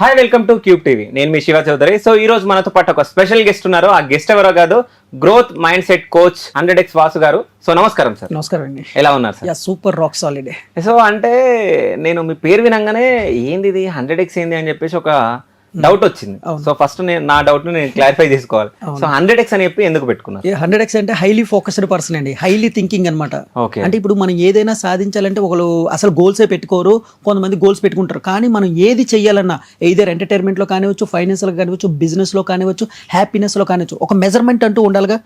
Hi welcome to Cube TV నేను మీ Shiva Chowdary. So ఈ రోజు మనతో పాటు ఒక స్పెషల్ గెస్ట్ ఉన్నారు. ఆ గెస్ట్ ఎవరో కాదు growth mindset coach hundred X Vasu garu. So నమస్కారం సార్ నమస్కారం అండి. ఎలా ఉన్నారు sir super rock solid so అంటే నేను మీ పేరు వినంగానే ఏంది ఇది? హండ్రెడ్ ఎక్స్ ఏంది అని చెప్పేసి ఒక డౌట్ వచ్చింది. సో ఫస్ట్ నేను నా డౌట్ని నేను క్లారిఫై చేసుకోవాలి. సో హండ్రెడ్ ఎక్స్ అని చెప్పి ఎందుకు పెట్టుకున్నారు? ఏ హండ్రెడ్ ఎక్స్ అంటే హైలీ ఫోకస్డ్ పర్సన్ అండి. హైలీ థింకింగ్ అనమాట అంటే ఇప్పుడు మనం ఏదైనా సాధించాలంటే ఒకళ్ళు అసలు గోల్సే పెట్టుకోరు కొంతమంది గోల్స్ పెట్టుకుంటారు. కానీ మనం ఏది చెయ్యాలన్నా ఎయిదర్ ఎంటర్టైన్మెంట్లో కానివచ్చు ఫైనాన్స్లో కానివచ్చు బిజినెస్లో కానివచ్చు హ్యాపీనెస్లో కానివచ్చు ఒక మెజర్మెంట్ అంటూ ఉండాలిగా.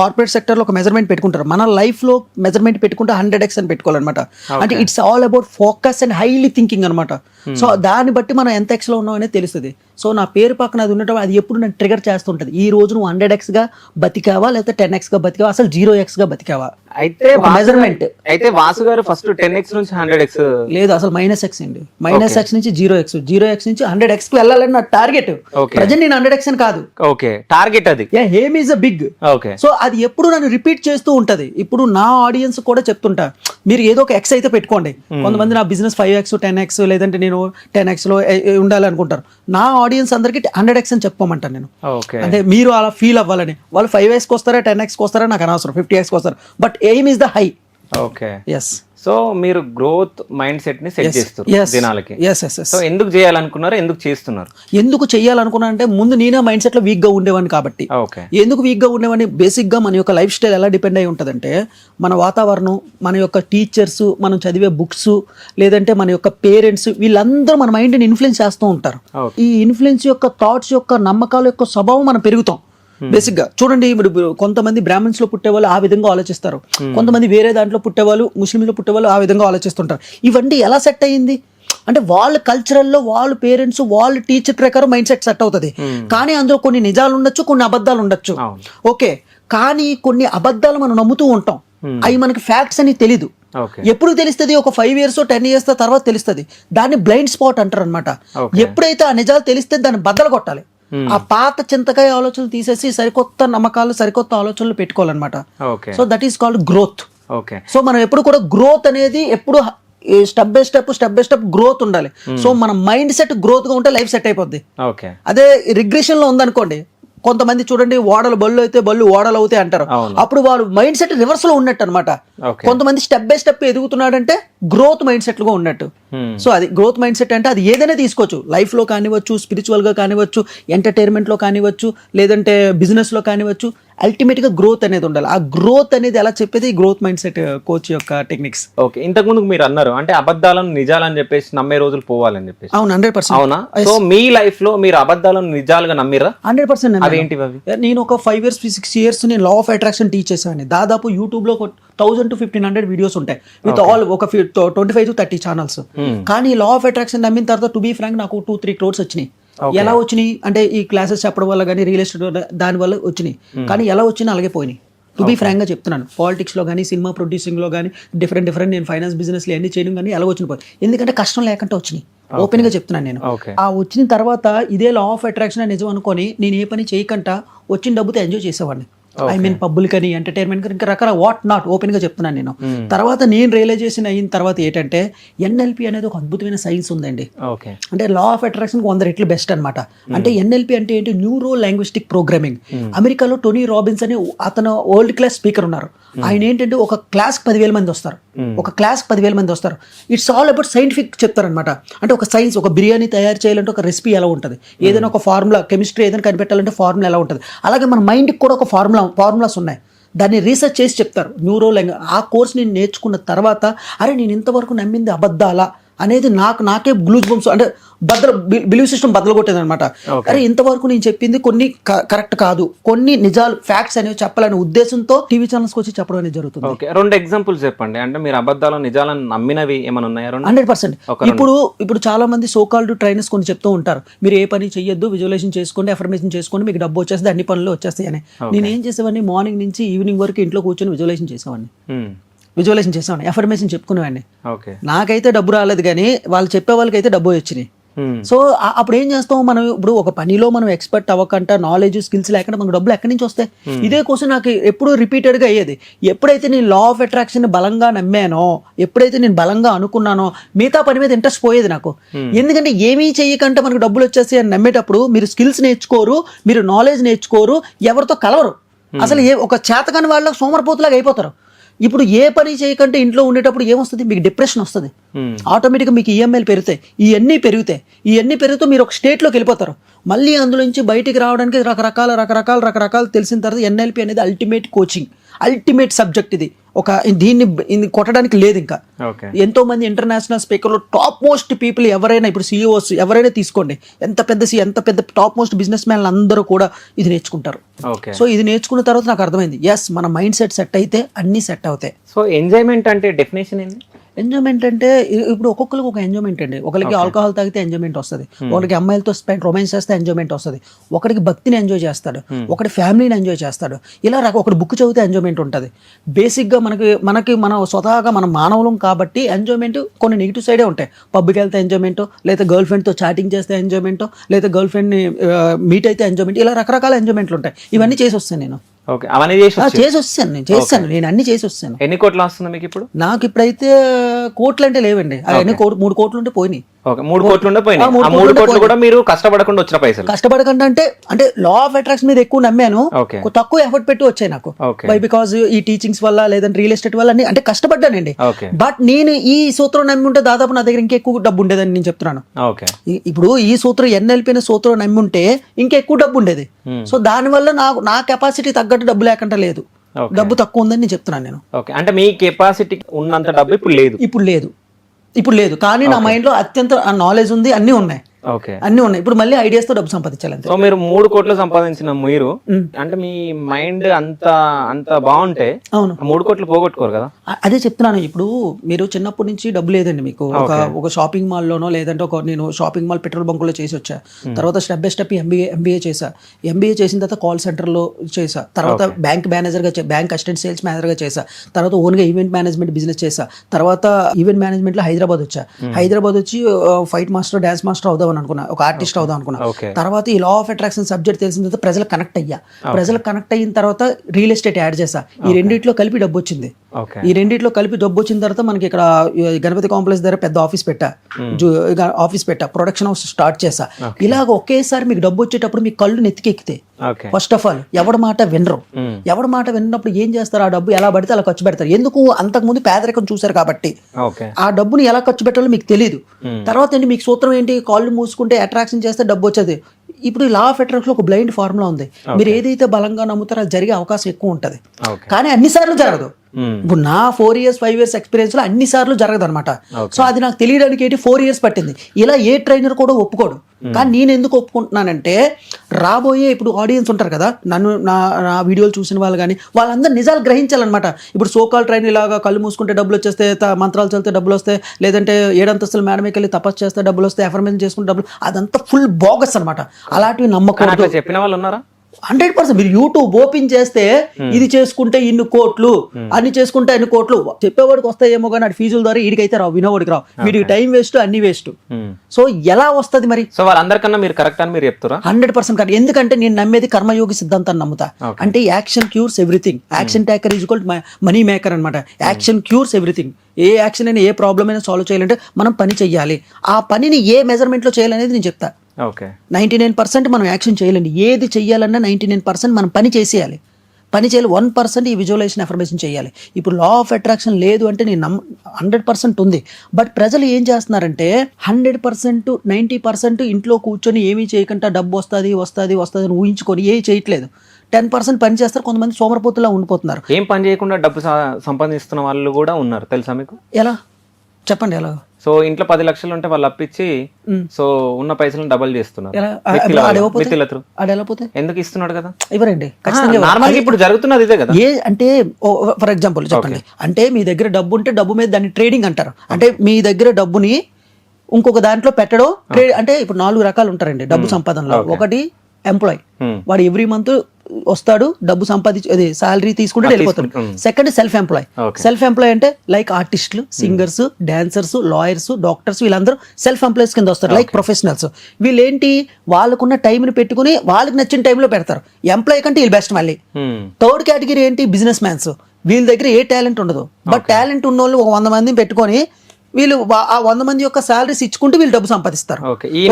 కార్పొరేట్ సెక్టర్లో ఒక మెజర్మెంట్ పెట్టుకుంటారు. మన లైఫ్లో మెజర్మెంట్ పెట్టుకుంటే హండ్రెడ్ ఎక్స్ అని పెట్టుకోవాలన్నమాట. అంటే it's all about focus and highly thinking అనమాట సో దాన్ని బట్టి మనం ఎంత ఎక్స్లో ఉన్నాం అనేది తెలుస్తుంది. సో నా పేరు పక్కన అది ఉండటం అది ఎప్పుడు నేను ట్రిగర్ చేస్తుంటది. ఈ రోజు నువ్వు హండ్రెడ్ ఎక్స్గా బతికావా లేకపోతే టెన్ ఎక్స్గా బతికావా అసలు జీరో ఎక్స్గా బతికావా? అయితే measurement. అయితే Vasu garu first ten X నుంచి హండ్రెడ్ ఎక్స్ లేదు అసలు మైనస్ ఎక్స్ అండి. మైనస్ ఎక్స్ నుంచి జీరో ఎక్స్ జీరో ఎక్స్ నుంచి హండ్రెడ్ ఎక్స్కి వెళ్ళాలని నా టార్గెట్. ప్రజెంట్ నేను హండ్రెడ్ ఎక్స్ అని కాదు. ఓకే టార్గెట్ అది. Aim is a big okay so అది ఎప్పుడు నన్ను రిపీట్ చేస్తూ ఉంటది. ఇప్పుడు నా ఆడియన్స్ కూడా చెప్తుంటా మీరు ఏదో ఒక ఎక్స్ అయితే పెట్టుకోండి. కొంతమంది నా business five X ten X లేదంటే నేను టెన్ ఎక్స్లో ఏ- ఏ ఉండాలి అనుకుంటారు నా ఆడియన్స్ అందరికి హండ్రెడ్ ఎక్స్ అని చెప్పుకోమంటాను నేను. అంటే మీరు అలా ఫీల్ అవ్వాలని. వాళ్ళు ఫైవ్ ఎక్స్కి వస్తారా టెన్ ఎక్స్కి వస్తారా నాకు అనవసరం. ఫిఫ్టీ ఎక్స్కి వస్తారు but aim is the high okay. Yes so మీరు గ్రోత్ మైండ్ సెట్ని సెట్ చేస్తారు దినాలకి సో ఎందుకు చేయాలనుకున్నారు ఎందుకు చేస్తున్నారు? ఎందుకు చెయ్యాలనుకున్నా అంటే ముందు నేనే మైండ్ సెట్లో వీక్గా ఉండేవాడిని కాబట్టి. ఓకే. ఎందుకు వీక్గా ఉండేవాడిని? బేసిక్గా మన యొక్క లైఫ్ స్టైల్ ఎలా డిపెండ్ అయి ఉంటుందంటే మన వాతావరణం మన యొక్క టీచర్స్ మనం చదివే బుక్స్ లేదంటే మన యొక్క పేరెంట్స్ వీళ్ళందరూ మన మైండ్ని ఇన్ఫ్లుయెన్స్ చేస్తూ ఉంటారు. ఈ ఇన్ఫ్లుయెన్స్ యొక్క థాట్స్ యొక్క నమ్మకాల యొక్క స్వభావం మనం పెరుగుతాం. బేసిక్గా చూడండి ఇప్పుడు కొంతమంది బ్రాహ్మణ్స్లో పుట్టేవాళ్ళు ఆ విధంగా ఆలోచిస్తారు. కొంతమంది వేరే దాంట్లో పుట్టేవాళ్ళు ముస్లింలో పుట్టేవాళ్ళు ఆ విధంగా ఆలోచిస్తుంటారు. ఇవన్నీ ఎలా సెట్ అయ్యింది? అంటే వాళ్ళ కల్చరల్లో వాళ్ళ పేరెంట్స్ వాళ్ళ టీచర్ ప్రకారం మైండ్ సెట్ సెట్ అవుతుంది కానీ అందులో కొన్ని నిజాలు ఉండొచ్చు కొన్ని అబద్ధాలు ఉండొచ్చు. ఓకే. కానీ కొన్ని అబద్ధాలు మనం నమ్ముతూ ఉంటాం. అవి మనకి ఫ్యాక్ట్స్ అని తెలీదు. ఎప్పుడు తెలుస్తుంది? ఒక ఫైవ్ ఇయర్స్ టెన్ ఇయర్స్ తర్వాత తెలుస్తుంది. దాన్ని బ్లైండ్ స్పాట్ అంటారు అనమాట. ఎప్పుడైతే ఆ నిజాలు తెలిస్తే దాన్ని బద్దలు కొట్టాలి. ఆ పాత చింతకాయ ఆలోచనలు తీసేసి సరికొత్త నమ్మకాలు సరికొత్త ఆలోచనలు పెట్టుకోవాలన్నమాట. So that is called growth okay so మనం ఎప్పుడు కూడా గ్రోత్ అనేది ఎప్పుడు step by step step by step growth ఉండాలి. సో మన మైండ్ సెట్ గ్రోత్గా ఉంటే లైఫ్ సెట్ అయిపోద్ది. అదే రిగ్రెషన్లో ఉందనుకోండి కొంతమంది చూడండి ఓడలు బళ్ళు అయితే బళ్ళు ఓడలు అవుతాయి అంటారు. అప్పుడు వాడు మైండ్ సెట్ రివర్స్లో ఉన్నట్టు అనమాట కొంతమంది స్టెప్ బై స్టెప్ ఎదుగుతున్నాడంటే గ్రోత్ మైండ్ సెట్గా ఉన్నట్టు. Hmm. సో అది గ్రోత్ మైండ్ సెట్ అంటే అది ఏదైనా తీసుకోవచ్చు. లైఫ్లో కానివచ్చు స్పిరిచువల్గా కానివచ్చు ఎంటర్టైన్మెంట్లో కానివచ్చు లేదంటే బిజినెస్లో కానివచ్చు అల్టిమేట్గా గ్రోత్ అనేది ఉండాలి. ఆ గ్రోత్ అనేది ఎలా చెప్పేది? గ్రోత్ మైండ్ సెట్ కోచ్ యొక్క టెక్నిక్స్ ఓకే ఇంతకు ముందు మీరు అన్నారు అంటే అబద్ధాలను నిజాలని చెప్పేసి నమ్మే రోజులు పోవాలని చెప్పేసి. అవును హండ్రెడ్ పర్సెంట్ అవునా? సో మీ లైఫ్లో మీరు అబద్ధాలను నిజాలుగా నమ్మిరా హండ్రెడ్ పర్సెంట్ అవి? నేను ఒక ఫైవ్ ఇయర్స్ సిక్స్ ఇయర్స్ నేను లా ఆఫ్ అట్రాక్షన్ టీచ్ చేశాను దాదాపు యూట్యూబ్లో thousand to fifteen hundred videos ఉంటాయి. విత్ ఆల్ ఒక twenty five to thirty channels కానీ లా ఆఫ్ అట్రాక్షన్ నమ్మిన తర్వాత టు బీ ఫ్రాంక్ నాకు టూ త్రీ క్రోర్స్ వచ్చినాయి. ఎలా వచ్చినాయి? అంటే ఈ క్లాసెస్ చెప్పడం వల్ల కానీ రియల్ ఎస్టేట్ దాని వల్ల వచ్చినాయి. కానీ ఎలా వచ్చినా అలాగే పోయినాయి. టు బీ ఫ్రాంక్గా చెప్తున్నాను. పాలిటిక్స్లో కానీ సినిమా ప్రొడ్యూసింగ్లో కానీ డిఫరెంట్ డిఫరెంట్ నేను ఫైనాన్స్ బిజినెస్లో అన్ని చేయడం కానీ ఎలా వచ్చిన పోయి ఎందుకంటే కష్టం లేకుండా వచ్చినాయి. ఓపెన్గా చెప్తున్నాను నేను. ఆ వచ్చిన తర్వాత ఇదే లా ఆఫ్ అట్రాక్షన్ నిజం అనుకొని నేను ఏ పని చేయకుండా వచ్చిన డబ్బుతో ఎంజాయ్ చేసేవాడిని. ఐ మీన్ పబ్బులు కానీ ఎంటర్టైన్మెంట్ కానీ ఇంకా రకరకాల వాట్ నాట్ ఓపెన్గా చెప్తున్నాను నేను. తర్వాత నేను రియలైజేషన్ అయిన తర్వాత ఏంటంటే ఎన్ఎల్పి అనేది ఒక అద్భుతమైన సైన్స్ ఉందండి. అంటే లా ఆఫ్ అట్రాక్షన్ వంద రెట్లు బెస్ట్ అన్నమాట. అంటే ఎన్ఎల్పి అంటే ఏంటి? న్యూరో లాంగ్విస్టిక్ ప్రోగ్రామింగ్ అమెరికాలో టోనీ రాబిన్స్ అని అతను వరల్డ్ క్లాస్ స్పీకర్ ఉన్నారు. ఆయన ఏంటంటే ఒక క్లాస్ పదివేల మంది వస్తారు. ఒక క్లాస్ పదివేల మంది వస్తారు. ఇట్స్ ఆల్ అబౌట్ సైంటిఫిక్ చెప్తారనమాట అంటే ఒక సైన్స్ ఒక బిర్యానీ తయారు చేయాలంటే ఒక రెసిపీ ఎలా ఉంటుంది? ఏదైనా ఒక ఫార్ములా కెమిస్ట్రీ ఏదైనా కనిపెట్టాలంటే ఫార్ములా ఎలా ఉంటుంది? అలాగే మన మైండ్కి కూడా ఒక ఫార్ములా ఫార్ములాస్ ఉన్నాయి. దాన్ని రీసెర్చ్ చేసి చెప్తారు. న్యూరో లాంగ్వేజ్ ఆ కోర్స్ నేను నేర్చుకున్న తర్వాత అరే నేను ఇంతవరకు నమ్మింది అబద్ధాలా? అనేది నాకు నాకే గ్లూజ్ బంప్స్ అంటే బద్దల బిలీవ్ సిస్టమ్ బద్దలు కొట్టేది అనమాట అరే ఇంతవరకు నేను చెప్పింది కొన్ని కరెక్ట్ కాదు. కొన్ని నిజాలు ఫ్యాక్ట్స్ అనేవి చెప్పాలనే ఉద్దేశంతో టీవీ ఛానల్స్కి వచ్చి చెప్పడం అనేది జరుగుతుంది. ఓకే రెండు ఎగ్జాంపుల్స్ చెప్పండి. అంటే మీరు అబద్ధాలను నిజాలను నమ్మినవి ఏమైనా ఉన్నాయా? రెండు? Hundred percent. ఇప్పుడు ఇప్పుడు చాలా మంది సోకాల్డ్ ట్రైనర్స్ కొన్ని చెప్తూ ఉంటారు. మీరు ఏ పని చెయ్యొద్దు విజువలైజేషన్ చేసుకోండి అఫర్మేషన్ చేసుకోండి మీకు డబ్బు వచ్చేస్తే అన్ని పనులు వచ్చేస్తాయి అని. నేను ఏం చేసేవాడిని? మార్నింగ్ నుంచి ఈవినింగ్ వరకు ఇంట్లో కూర్చొని విజువలైజేషన్ చేసేవాడిని. విజువలైజేషన్ చేసేవాడిని అఫర్మేషన్ చెప్పుకునేవాడిని. నాకైతే డబ్బు రాలేదు కానీ వాళ్ళు చెప్పే వాళ్ళకైతే డబ్బు వచ్చినాయి. సో ఆ- అప్పుడు ఏం చేస్తాం మనం? ఇప్పుడు ఒక పనిలో మనం ఎక్స్పర్ట్ అవ్వకుండా నాలెడ్జ్ స్కిల్స్ లేకుండా మనకు డబ్బులు ఎక్కడి నుంచి వస్తాయి? ఇదే క్వశ్చన్ నాకు ఎప్పుడు రిపీటెడ్గా అయ్యేది. ఎప్పుడైతే నేను లా ఆఫ్ అట్రాక్షన్ బలంగా నమ్మానో ఎప్పుడైతే నేను బలంగా అనుకున్నానో మిగతా పని మీద ఇంట్రెస్ట్ పోయేది నాకు. ఎందుకంటే ఏమీ చేయకుండా మనకు డబ్బులు వచ్చేసి అని నమ్మేటప్పుడు మీరు స్కిల్స్ నేర్చుకోరు మీరు నాలెడ్జ్ నేర్చుకోరు ఎవరితో కలవరు. అసలు ఏ ఒక చేతకాని వాళ్ళకి సోమరపోతులాగా అయిపోతారు. ఇప్పుడు ఏ పని చేయకంటే ఇంట్లో ఉండేటప్పుడు ఏమొస్తుంది? మీకు డిప్రెషన్ వస్తుంది. ఆటోమేటిక్గా మీకు ఈఎంఐలు పెరుగుతాయి. ఇవన్నీ పెరుగుతాయి. ఇవన్నీ పెరుగుతూ మీరు ఒక స్టేట్లోకి వెళ్ళిపోతారు. మళ్ళీ అందులో నుంచి బయటికి రావడానికి రకరకాల రకరకాల రకరకాల తెలిసిన తర్వాత ఎన్ఎల్పి అనేది అల్టిమేట్ కోచింగ్ అల్టిమేట్ సబ్జెక్ట్ ఇది. ఒక దీన్ని ఇది కొట్టడానికి లేదు ఇంకా. ఎంతో మంది ఇంటర్నేషనల్ స్పీకర్లు టాప్ మోస్ట్ పీపుల్ ఎవరైనా ఇప్పుడు సీఈఓస్ ఎవరైనా తీసుకోండి. ఎంత పెద్ద సి ఎంత పెద్ద టాప్ మోస్ట్ బిజినెస్ మ్యాన్లు అందరూ కూడా ఇది నేర్చుకుంటారు. ఓకే. సో ఇది నేర్చుకున్న తర్వాత నాకు అర్థమైంది. ఎస్ మన మైండ్ సెట్ సెట్ అయితే అన్నీ సెట్ అవుతాయి. సో ఎంజాయ్మెంట్ అంటే డెఫినేషన్ ఏంది? ఎంజాయ్మెంట్ అంటే ఇప్పుడు ఒక్కొక్కరికి ఒక ఎంజాయ్మెంట్ అండి. ఒకరికి ఆల్కహాల్ తాగితే ఎంజాయ్మెంట్ వస్తుంది. ఒకరికి అమ్మాయిలతో స్పెండ్ రొమాన్స్ చేస్తే ఎంజాయ్మెంట్ వస్తుంది. ఒకరికి భక్తిని ఎంజాయ్ చేస్తాడు. ఒకటి ఫ్యామిలీని ఎంజాయ్ చేస్తాడు. ఇలా రక ఒకటి బుక్ చదివితే ఎంజాయ్మెంట్ ఉంటుంది. బేసిక్గా మనకి మనకి మనం స్వతహాగా మనం మానవులం కాబట్టి ఎంజాయ్మెంట్ కొన్ని నెగిటివ్ సైడే ఉంటాయి. పబ్కి వెళ్తే ఎంజాయ్మెంట్ లేదా గర్ల్ ఫ్రెండ్తో చాటింగ్ చేస్తే ఎంజాయ్మెంట్ లేదా గర్ల్ ఫ్రెండ్ని మీట్ అయితే ఎంజాయ్మెంట్ ఇలా రకరకాల ఎంజాయ్మెంట్లు ఉంటాయి. ఇవన్నీ చేసి వస్తాను నేను. ఓకే. అవన్నీ చేసి చేసి వస్తాను నేను చేస్తాను. నేను అన్ని చేసి వస్తాను ఎన్ని కోట్లు వస్తుంది మీకు ఇప్పుడు? నాకు ఇప్పుడైతే కోట్లు అంటే లేవండి అవన్నీ కోట్లు మూడు కోట్లు ఉంటే పోయినాయి. ఓకే మూడు కోట్లు ఉండే పోయినాయి. ఆ, మూడు కోట్లు కూడా మీరు కష్టపడకుండా వచ్చిన పైసలు. కష్టపడకుండా అంటే అంటే లా ఆఫ్ అట్రాక్షన్ మీద ఎక్కువ నమ్మాను. తక్కువ ఎఫర్ట్ పెట్టి వచ్చాయి నాకు. బై బికాజ్ ఈ టీచింగ్స్ వల్ల లేదంటే రియల్ ఎస్టేట్ వల్ల అంటే కష్టపడ్డానండి. బట్ నేను ఈ సూత్రం నమ్మి ఉంటే దాదాపు నా దగ్గర ఇంకెక్కువ డబ్బు ఉండేదని నేను చెప్తున్నాను. ఇప్పుడు ఈ సూత్రం ఎన్ఎల్పి అనే సూత్రం నమ్మి ఉంటే ఇంకెక్కువ డబ్బు ఉండేది. Hmm. సో దానివల్ల నాకు నా కెపాసిటీ తగ్గట్టు డబ్బు లేకుండా లేదు. డబ్బు తక్కువ ఉందని నేను చెప్తున్నాను నేను. అంటే మీ కెపాసిటీ ఉన్నంత డబ్బు ఇప్పుడు లేదు. ఇప్పుడు లేదు. ఇప్పుడు లేదు. కానీ నా మైండ్లో అత్యంత నాలెడ్జ్ ఉంది అన్నీ ఉన్నాయి. అన్నీ ఉన్నాయి. ఇప్పుడు మళ్ళీ ideas తో డబ్బు సంపాదించాలి అంతే సో మీరు మూడు కోట్లు సంపాదించిన మీరు. అంటే మీ మైండ్ అంత అంత బాగుంటే అవును. మూడు కోట్లు పోగొట్టుకోరు కదా? అదే చెప్తున్నాను. ఇప్పుడు మీరు చిన్నప్పటి నుంచి డబ్బు లేదండి మీకు. ఒక ఒక షాపింగ్ మాల్లోనో లేదంటే ఒక నేను షాపింగ్ మాల్ పెట్రోల్ బంకులో చేసి వచ్చా. తర్వాత step by step MBA MBA చేశా ఎంబీఏ చేసిన తర్వాత కాల్ సెంటర్లో చేశా తర్వాత బ్యాంక్ మేనేజర్గా బ్యాంక్ అసిస్టెంట్ సేల్స్ మేనేజర్గా చేశా తర్వాత ఓన్గా ఈవెంట్ మేనేజ్మెంట్ బిజినెస్ చేశా తర్వాత ఈవెంట్ మేనేజ్మెంట్లో హైదరాబాద్ వచ్చా. హైదరాబాద్ వచ్చి ఫైట్ మాస్టర్ డాన్స్ మాస్టర్ అవుదాం అనుకున్నా ఒక ఆర్టిస్ట్ అవుదాం అనుకున్నా. తర్వాత ఈ లా ఆఫ్ అట్రాక్షన్ సబ్జెక్ట్ తెలిసిన తర్వాత ప్రజలకు కనెక్ట్ అయ్యా. ప్రజలకు కనెక్ట్ అయిన తర్వాత రియల్ ఎస్టేట్ యాడ్ చేశా. ఈ రెండిట్లో కలిపి డబ్బు వచ్చింది. ఈ రెండిట్లో కలిపి డబ్బు వచ్చిన తర్వాత మనకి ఇక్కడ గణపతి కాంప్లెక్స్ దగ్గర పెద్ద ఆఫీస్ పెట్టా. ఆఫీస్ పెట్టా ప్రొడక్షన్ హౌస్ స్టార్ట్ చేసా. ఇలాగ ఒకేసారి మీకు డబ్బు వచ్చేటప్పుడు మీ కళ్ళు నెత్తికెక్కితే. ఫస్ట్ ఆఫ్ ఆల్ ఎవడి మాట వినరు. ఎవడి మాట విన్నప్పుడు ఏం చేస్తారు? ఆ డబ్బు ఎలా పడితే అలా ఖర్చు పెడతారు. ఎందుకు? అంతకుముందు పేదరికం చూశారు కాబట్టి. ఆ డబ్బుని ఎలా ఖర్చు పెట్టాలో మీకు తెలియదు తర్వాత ఏంటి? మీకు సూత్రం ఏంటి? కాళ్ళు మూసుకుంటే అట్రాక్షన్ చేస్తే డబ్బు వచ్చేది. ఇప్పుడు లా ఆఫ్ అట్రాక్షన్ ఒక బ్లైండ్ ఫార్ములా ఉంది. మీరు ఏదైతే బలంగా నమ్ముతారో అది జరిగే అవకాశం ఎక్కువ ఉంటుంది. కానీ అన్ని సార్లు జరగదు. ఇప్పుడు నా ఫోర్ ఇయర్స్ ఫైవ్ ఇయర్స్ ఎక్స్పీరియన్స్లో అన్ని సార్లు జరగదు అనమాట సో అది నాకు తెలియడానికి ఏంటి? ఫోర్ ఇయర్స్ పట్టింది. ఇలా ఏ ట్రైనర్ కూడా ఒప్పుకోడు. కానీ నేను ఎందుకు ఒప్పుకుంటున్నానంటే రాబోయే ఇప్పుడు ఆడియన్స్ ఉంటారు కదా నన్ను నా నా వీడియోలు చూసిన వాళ్ళు కానీ వాళ్ళందరూ నిజాలు గ్రహించాలన్నమాట. ఇప్పుడు సోకాల్ ట్రైన్ ఇలాగా కళ్ళు మూసుకుంటే డబ్బులు వచ్చేస్తే మంత్రాలు చదివితే డబ్బులు వస్తాయి లేదంటే ఏడంతస్తులు మేడమేకి వెళ్ళి తపస్సు చేస్తే డబ్బులు వస్తాయి ఎఫర్మేషన్ చేసుకుంటే డబ్బులు అదంతా ఫుల్ బోగస్ అనమాట అలాంటివి అట్లా చెప్పిన వాళ్ళు ఉన్నారా? హండ్రెడ్ పర్సెంట్ మీరు యూట్యూబ్ ఓపెన్ చేస్తే ఇది చేసుకుంటే ఇన్ని కోట్లు అన్ని చేసుకుంటే అన్ని కోట్లు. చెప్పేవాడికి వస్తాయేమో కానీ అటు ఫీజుల ద్వారా వీడికైతే రావు వినేవాడికి రావు. వీడికి టైం వేస్ట్ అన్ని వేస్ట్. మ్మ్. సో ఎలా వస్తుంది మరి? సో వాళ్ళందరికన్నా మీరు కరెక్ట్ అని మీరు చెప్తారా? Hundred percent correct. ఎందుకంటే నేను నమ్మేది కర్మయోగి సిద్ధాంతాన్ని నమ్ముతా. అంటే action cures everything. Action taker is equal money maker అనమాట యాక్షన్ క్యూర్స్ ఎవ్రీథింగ్. ఏ యాక్షన్ అయినా ఏ ప్రాబ్లం అయినా సాల్వ్ చేయాలంటే మనం పని చెయ్యాలి. ఆ పనిని ఏ మెజర్మెంట్లో చేయాలనేది నేను చెప్తా. ఓకే. నైంటీ నైన్ పర్సెంట్ మనం యాక్షన్ చేయాలండి. ఏది చెయ్యాలన్నా నైంటీ నైన్ పర్సెంట్ మనం పని చేసేయాలి. పని చేయాలి వన్ పర్సెంట్ ఈ విజువలైజేషన్ అఫర్మేషన్ చేయాలి ఇప్పుడు లా ఆఫ్ అట్రాక్షన్ లేదు అంటే నేను నమ్ హండ్రెడ్ పర్సెంట్ ఉంది. బట్ ప్రజలు ఏం చేస్తున్నారంటే హండ్రెడ్ పర్సెంట్ నైంటీ పర్సెంట్ ఇంట్లో కూర్చొని ఏమీ చేయకుండా డబ్బు వస్తుంది వస్తుంది వస్తుంది అని ఊహించుకొని ఏ చేయట్లేదు. టెన్ పర్సెంట్ పని చేస్తారు కొంతమంది సోమరపోతులా ఉండిపోతున్నారు. ఏం పని చేయకుండా డబ్బు సంపాదిస్తున్న వాళ్ళు కూడా ఉన్నారు. తెలుసా మీకు? ఎలా? చెప్పండి ఎలా? సో ఇంట్లో పది లక్షలు ఉంటే వాళ్ళు అప్పించి. సో ఉన్న పైసలను డబల్ చేస్తున్నారు. ఎందుకు ఇస్తున్నాడు కదా? ఇవ్వరండి. నార్మల్ ఇప్పుడు జరుగుతున్నది ఇదే కదా. ఏ అంటే ఫర్ ఎగ్జాంపుల్ చెప్పండి. అంటే మీ దగ్గర డబ్బు ఉంటే డబ్బు మీద దాన్ని ట్రేడింగ్ అంటారు. అంటే మీ దగ్గర డబ్బుని ఇంకొక దాంట్లో పెట్టడం ట్రేడ్ అంటే ఇప్పుడు నాలుగు రకాలు ఉంటారండి డబ్బు సంపాదనలో. ఒకటి ఎంప్లాయ్. వాడు ఎవ్రీ మంత్ వస్తాడు డబ్బు సంపాదించి అది సాలరీ తీసుకుంటే వెళ్ళిపోతాడు. Second self employ. Self employ అంటే లైక్ ఆర్టిస్టులు సింగర్స్ డాన్సర్స్ లాయర్స్ డాక్టర్స్ వీళ్ళందరూ సెల్ఫ్ ఎంప్లాయీస్ కింద వస్తారు లైక్ ప్రొఫెషనల్స్ వీళ్ళేంటి? వాళ్ళకున్న టైంని పెట్టుకుని వాళ్ళకి నచ్చిన టైంలో పెడతారు. ఎంప్లాయ్ కంటే వీళ్ళు బెస్ట్ మళ్ళీ. థర్డ్ కేటగిరీ ఏంటి? బిజినెస్ మ్యాన్స్ వీళ్ళ దగ్గర ఏ టాలెంట్ ఉండదు. బట్ టాలెంట్ ఉన్న వాళ్ళు ఒక వంద మందిని పెట్టుకొని వీళ్ళు ఆ వంద మంది యొక్క సాలరీస్ ఇచ్చుకుంటూ వీళ్ళు డబ్బు సంపాదిస్తారు. ఈ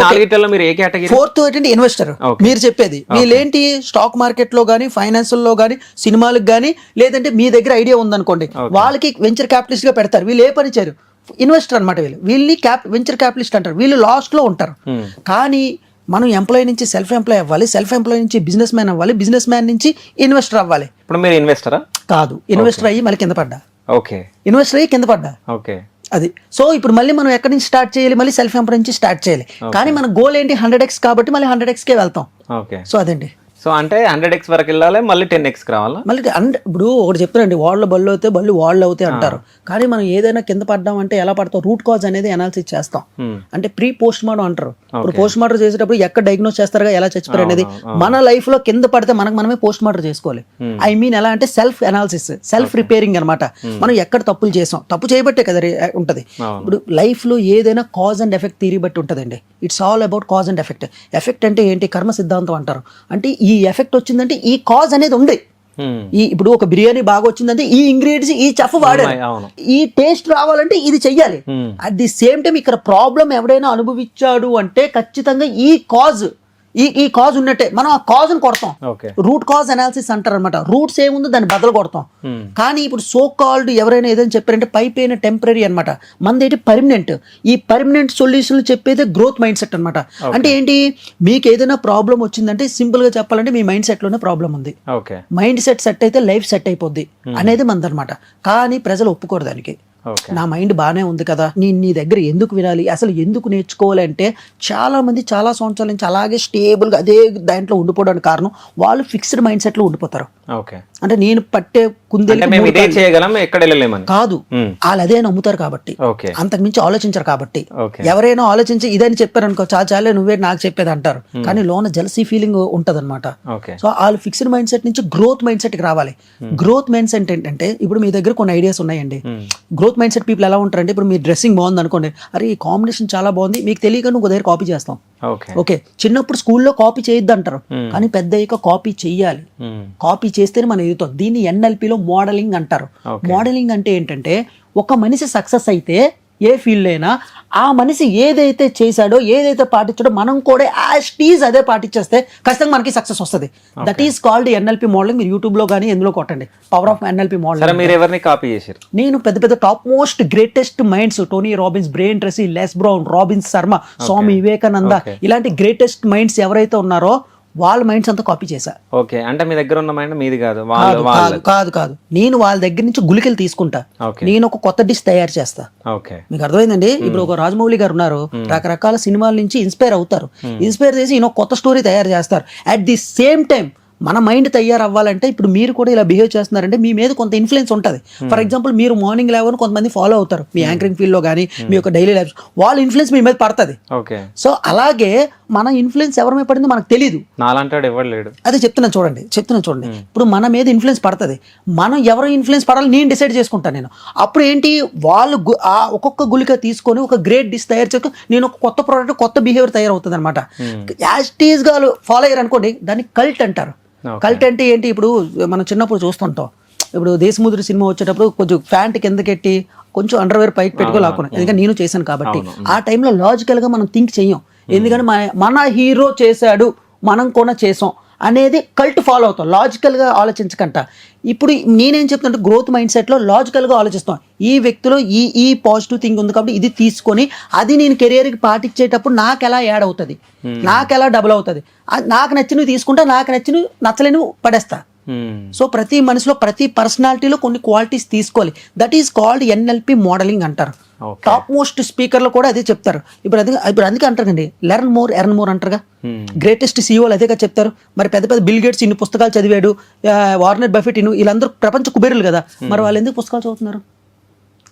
మీరు ఏ కేటగిరీ? ఫోర్త్ ఏంటంటే ఇన్వెస్టర్. మీరు చెప్పేది. వీళ్ళేంటి? స్టాక్ మార్కెట్లో కానీ ఫైనాన్షియల్లో కానీ సినిమాలకు కానీ లేదంటే మీ దగ్గర ఐడియా ఉందనుకోండి. వాళ్ళకి వెంచర్ క్యాపిటలిస్ట్గా పెడతారు. వీళ్ళు ఏ పని చేయరు. ఇన్వెస్టర్ అనమాట వీళ్ళు. వీళ్ళని క్యాప్ వెంచర్ క్యాపిటలిస్ట్ అంటారు. వీళ్ళు లాస్ట్లో ఉంటారు. కానీ మనం ఎంప్లాయ్ నుంచి సెల్ఫ్ ఎంప్లాయ్ అవ్వాలి. సెల్ఫ్ ఎంప్లాయ్ నుంచి బిజినెస్ మ్యాన్ అవ్వాలి. బిజినెస్ మ్యాన్ నుంచి ఇన్వెస్టర్ అవ్వాలి. ఇప్పుడు మీరు ఇన్వెస్టరా కాదు. ఇన్వెస్టర్ అయ్యి మళ్ళీ కింద పడ్డా. ఓకే. ఇన్వెస్టర్ అయ్యి కింద పడ్డా. ఓకే. అది. సో ఇప్పుడు మళ్ళీ మనం ఎక్కడి నుంచి స్టార్ట్ చేయాలి? మళ్ళీ సెల్ఫ్ ఎంప్లాయ్ నుంచి స్టార్ట్ చేయాలి. కానీ మన గోల్ ఏంటి? హండ్రెడ్ ఎక్స్ కాబట్టి మళ్ళీ హండ్రెడ్ ఎక్స్కే వెళ్తాం. సో అదండి సో అంటే హండ్రెడ్ ఎక్స్ వరకు వెళ్ళాలి మళ్ళీ టెన్ ఎక్స్ రావాలా? మళ్ళీ అంటే ఇప్పుడు ఒకటి చెప్పారండి వాళ్ళ బళ్ళు అవుతాయి బళ్ళు వాళ్ళు అవుతాయి అంటారు. కానీ మనం ఏదైనా కింద పడ్డాం అంటే ఎలా పడతాం? రూట్ కాజ్ అనేది అనాలిసిస్ చేస్తాం. అంటే ప్రీ పోస్ట్ మార్టం అంటారు. ఇప్పుడు పోస్ట్ మార్టం చేసేటప్పుడు ఎక్కడ డయాగ్నోస్ చేస్తారుగా ఎలా చచ్చిపోయారు అనేది మన లైఫ్లో కింద పడితే మనకు మనమే పోస్ట్ మార్టం చేసుకోవాలి. ఐ మీన్ ఎలా అంటే సెల్ఫ్ అనాలిసిస్ సెల్ఫ్ రిపేరింగ్ అన్నమాట. మనం ఎక్కడ తప్పులు చేసాం? తప్పు చేయబట్టే కదా ఉంటది. ఇప్పుడు లైఫ్లో ఏదైనా కాజ్ అండ్ ఎఫెక్ట్ థీరీ బట్టి ఉంటుందండి. It's all about cause and effect effect అంటే ఏంటి? కర్మ సిద్ధాంతం అంటారు. అంటే ఈ ఎఫెక్ట్ వచ్చిందంటే ఈ కాజ్ అనేది ఉంది. ఈ ఇప్పుడు ఒక బిర్యానీ బాగా వచ్చిందంటే ఈ ఇంగ్రీడియంట్స్ ఈ చెఫ్ వాడారు. ఈ టేస్ట్ రావాలంటే ఇది చెయ్యాలి. అట్ ది సేమ్ టైం ఇక్కడ ప్రాబ్లం ఎవడైనా అనుభవించాడు అంటే ఖచ్చితంగా ఈ కాజ్ ఈ ఈ కాజ్ ఉన్నట్టే. మనం ఆ కాజ్ని కొడతాం. రూట్ కాజ్ అనాలిసిస్ అంటారు అనమాట రూట్స్ ఏముందో దాన్ని బదలు కొడతాం. Hmm. కానీ ఇప్పుడు సో కాల్డ్ ఎవరైనా ఏదైనా చెప్పారంటే పైపోయిన టెంపరీ అనమాట మనది ఏంటి? పర్మనెంట్ ఈ పర్మనెంట్ సొల్యూషన్లు చెప్పేదే గ్రోత్ మైండ్ సెట్ అనమాట అంటే ఏంటి? మీకు ఏదైనా ప్రాబ్లం వచ్చిందంటే సింపుల్గా చెప్పాలంటే మీ మైండ్ సెట్లోనే ప్రాబ్లం ఉంది. మైండ్ సెట్ సెట్ అయితే లైఫ్ సెట్ అయిపోద్ది అనేది మనదనమాట కానీ ప్రజలు ఒప్పుకోరు దానికి. నా మైండ్ బాగానే ఉంది కదా నేను నీ దగ్గర ఎందుకు వినాలి అసలు ఎందుకు నేర్చుకోవాలి అంటే చాలా మంది చాలా సంవత్సరాల నుంచి అలాగే స్టేబుల్గా అదే దాంట్లో ఉండిపోవడానికి కారణం వాళ్ళు ఫిక్స్డ్ మైండ్ సెట్లో ఉండిపోతారు. ఓకే అంటే నేను పట్టే కుందేలు చేయగలం ఎక్కడ వెళ్ళలేమని? కాదు. వాళ్ళు అదే నమ్ముతారు కాబట్టి. అంతకు మించి ఆలోచించరు కాబట్టి. ఎవరైనా ఆలోచించి ఇదని చెప్పారు అనుకో చాలా చాలే నువ్వే నాకు చెప్పేది అంటారు. కానీ లోన జలసీ ఫీలింగ్ ఉంటది ఓకే. సో వాళ్ళు ఫిక్స్డ్ మైండ్ సెట్ నుంచి గ్రోత్ మైండ్ సెట్కి రావాలి. గ్రోత్ మైండ్ సెట్ ఏంటంటే ఇప్పుడు మీ దగ్గర కొన్ని ఐడియాస్ ఉన్నాయండి. గ్రోత్ మైండ్ సెట్ పీపుల్ ఎలా ఉంటారంటే ఇప్పుడు మీ డ్రెస్సింగ్ బాగుంది అనుకోండి అరే ఈ కాంబినేషన్ చాలా బాగుంది మీకు తెలియక నువ్వు దగ్గర కాపీ చేస్తాం ఓకే. చిన్నప్పుడు స్కూల్లో కాపీ చేయొద్దు అంటారు కానీ పెద్ద కాపీ చెయ్యాలి. కాపీ చేస్తేనే మనం ఎదుగుతాం దీన్ని ఎన్ఎల్పిలో మోడలింగ్ అంటారు. మోడలింగ్ అంటే ఏంటంటే ఒక మనిషి సక్సెస్ అయితే ఏ ఫీల్డ్ అయినా ఆ మనిషి ఏదైతే చేశాడో ఏదైతే పాటించాడో మనం కూడా యాజ్ టీజ్ అదే పాటించేస్తే ఖచ్చితంగా మనకి సక్సెస్ వస్తుంది. That is called NLP modelling. మీరు యూట్యూబ్లో కానీ ఎందులో కొట్టండి. పవర్ ఆఫ్ ఎన్ఎల్పి సరే మోడలింగ్ మీరు ఎవరిని కాపీ చేశారు? నేను పెద్ద పెద్ద top most greatest minds Tony Robbins Brian Tracy Les Brown Robin Sharma Swami Vivekananda. ఇలాంటి గ్రేటెస్ట్ మైండ్స్ ఎవరైతే ఉన్నారో వాళ్ళ మైండ్స్ అంతా కాపీ చేశా. ఓకే అంటే మీ దగ్గర ఉన్న మైండ్ మీది కాదు కాదు కాదు కాదు నేను వాళ్ళ దగ్గర నుంచి గుళికలు తీసుకుంటా. నేను ఒక కొత్త డిష్ తయారు చేస్తా. ఓకే మీకు అర్థమైందండి? ఇప్పుడు ఒక రాజమౌళి గారు ఉన్నారు. రకరకాల సినిమాల నుంచి ఇన్స్పైర్ అవుతారు. ఇన్స్పైర్ చేసి ఈయన కొత్త స్టోరీ తయారు చేస్తారు. అట్ ది సేమ్ టైం మన మైండ్ తయారవ్వాలంటే ఇప్పుడు మీరు కూడా ఇలా బిహేవ్ చేస్తున్నారంటే మీ మీద కొంత ఇన్ఫ్లుయెన్స్ ఉంటుంది. ఫర్ ఎగ్జాంపుల్ మీరు మార్నింగ్ లేవని కొంతమంది ఫాలో అవుతారు. మీ యాంకరింగ్ ఫీల్డ్లో కానీ మీ యొక్క డైలీ లైఫ్ వాళ్ళ ఇన్ఫ్లుయెన్స్ మీ మీద పడుతుంది. ఓకే సో అలాగే మన ఇన్ఫ్లుయెన్స్ ఎవరి మీద పడిందో మనకు తెలియదు నాలంటాడు ఎవడు లేడు. అదే చెప్తున్నా చూడండి చెప్తున్నా చూడండి. ఇప్పుడు మన మీద ఇన్ఫ్లుయెన్స్ పడుతుంది. మనం ఎవరు ఇన్ఫ్లుయెన్స్ పడాలి నేను డిసైడ్ చేసుకుంటాను నేను. అప్పుడు ఏంటి? వాళ్ళు ఆ ఒక్కొక్క గుళిక తీసుకొని ఒక గ్రేట్ డిష్ తయారు చేసుకొని నేను ఒక కొత్త ప్రోడక్ట్ కొత్త బిహేవియర్ తయారవుతుంది అనమాట యాజ్ టీజ్గా ఫాలో అయ్యారు అనుకోండి దాన్ని కల్ట్ అంటారు. కల్ట్ అంటే ఏంటి? ఇప్పుడు మనం చిన్నప్పుడు చూస్తుంటాం. ఇప్పుడు దేశముద్రి సినిమా వచ్చేటప్పుడు కొంచెం ప్యాంట్ కిందకెట్టి కొంచెం అండర్వేర్ పైకి పెట్టుకో లాక్కున్నాం ఎందుకంటే నేను చేశాను కాబట్టి ఆ టైంలో లాజికల్గా మనం థింక్ చెయ్యం ఎందుకంటే మన- మన హీరో చేశాడు మనం కూడా చేసాం అనేది కల్ట్ ఫాలో అవుతాం లాజికల్గా ఆలోచించకంట. ఇప్పుడు నేనేం చెప్తుంటే గ్రోత్ మైండ్ సెట్లో లాజికల్గా ఆలోచిస్తాం. ఈ వ్యక్తిలో ఈ ఈ పాజిటివ్ థింగ్ ఉంది కాబట్టి ఇది తీసుకొని అది నేను కెరియర్కి పాటించేటప్పుడు నాకు ఎలా యాడ్ అవుతుంది? నాకు ఎలా డబుల్ అవుతుంది? నాకు నచ్చినవి తీసుకుంటా నాకు నచ్చినవి నచ్చలేనివి పడేస్తా. Hmm. సో ప్రతి మనిషిలో ప్రతి పర్సనాలిటీలో కొన్ని క్వాలిటీస్ తీసుకోవాలి. That is called NLP modelling అంటారు. టాప్ మోస్ట్ స్పీకర్లు కూడా అదే చెప్తారు. ఇప్పుడు అదే ఇప్పుడు అందుకే అంటారు కండి లెర్న్ మోర్ ఎర్న్ మోర్ అంటారుగా. Hmm. గ్రేటెస్ట్ సీఓలు అదేగా చెప్తారు. మరి పెద్ద పెద్ద బిల్ గేట్స్ ఇన్ని పుస్తకాలు చదివాడు వార్నర్ బఫెట్ ఇన్ని వీళ్ళందరూ ప్రపంచ కుబేరులు కదా. మరి వాళ్ళు ఎందుకు పుస్తకాలు చదువుతున్నారు?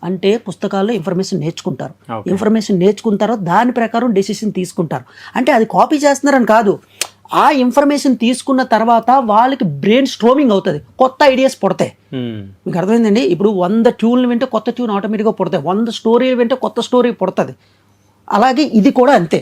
అంటే పుస్తకాల్లో ఇన్ఫర్మేషన్ నేర్చుకుంటారు. ఇన్ఫర్మేషన్ నేర్చుకున్న తర్వాత దాని ప్రకారం డెసిషన్ తీసుకుంటారు. అంటే అది కాపీ చేస్తున్నారని కాదు. ఆ ఇన్ఫర్మేషన్ తీసుకున్న తర్వాత వాళ్ళకి బ్రెయిన్ స్ట్రోమింగ్ అవుతుంది. కొత్త ఐడియాస్ పుడతాయి. మీకు అర్థమైందండి? ఇప్పుడు వంద ట్యూన్లు వింటే కొత్త ట్యూన్ ఆటోమేటిక్గా పుడతాయి. వంద స్టోరీలు వింటే కొత్త స్టోరీ పుడుతుంది. అలాగే ఇది కూడా అంతే.